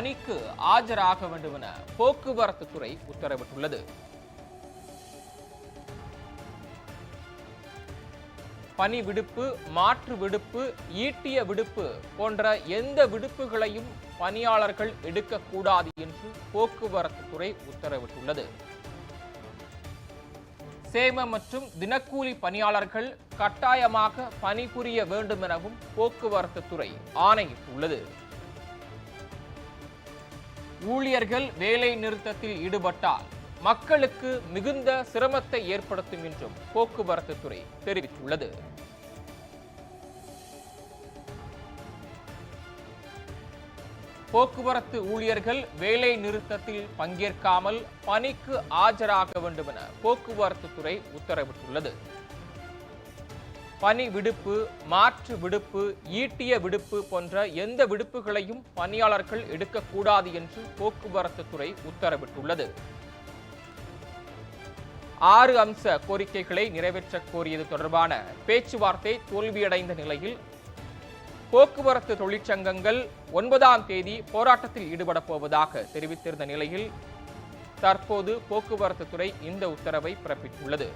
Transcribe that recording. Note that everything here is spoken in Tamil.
அணிக்கு ஆஜராக வேண்டும் என போக்குவரத்து துறை உத்தரவிட்டுள்ளது. பணி விடுப்பு மாற்று விடுப்பு ஈட்டிய விடுப்பு போன்ற எந்த விடுப்புகளையும் பணியாளர்கள் எடுக்கக்கூடாது என்று போக்குவரத்து துறை உத்தரவிட்டுள்ளது. சேம மற்றும் தினக்கூலி பணியாளர்கள் கட்டாயமாக பணிபுரிய வேண்டும் எனவும் போக்குவரத்து துறை ஆணையிட்டுள்ளது. ஊழியர்கள் வேலை நிறுத்தத்தில் ஈடுபட்டால் மக்களுக்கு மிகுந்த சிரமத்தை ஏற்படுத்தும் என்றும் போக்குவரத்து துறை தெரிவித்துள்ளது. போக்குவரத்து ஊழியர்கள் வேலை நிறுத்தத்தில் பங்கேற்காமல் பணிக்கு ஆஜராக வேண்டும் என போக்குவரத்து துறை உத்தரவிட்டுள்ளது. பணி விடுப்பு மாற்று விடுப்பு ஈட்டிய விடுப்பு போன்ற எந்த விடுப்புகளையும் பணியாளர்கள் எடுக்கக்கூடாது என்று போக்குவரத்து துறை உத்தரவிட்டுள்ளது. ஆறு அம்ச கோரிக்கைகளை நிறைவேற்றக் கோரியது தொடர்பான பேச்சுவார்த்தை தோல்வியடைந்த நிலையில் போக்குவரத்து தொழிற்சங்கங்கள் ஒன்பதாம் தேதி போராட்டத்தில் ஈடுபடப் போவதாக தெரிவித்திருந்த நிலையில் தற்போது போக்குவரத்து துறை இந்த உத்தரவை பிறப்பித்துள்ளது.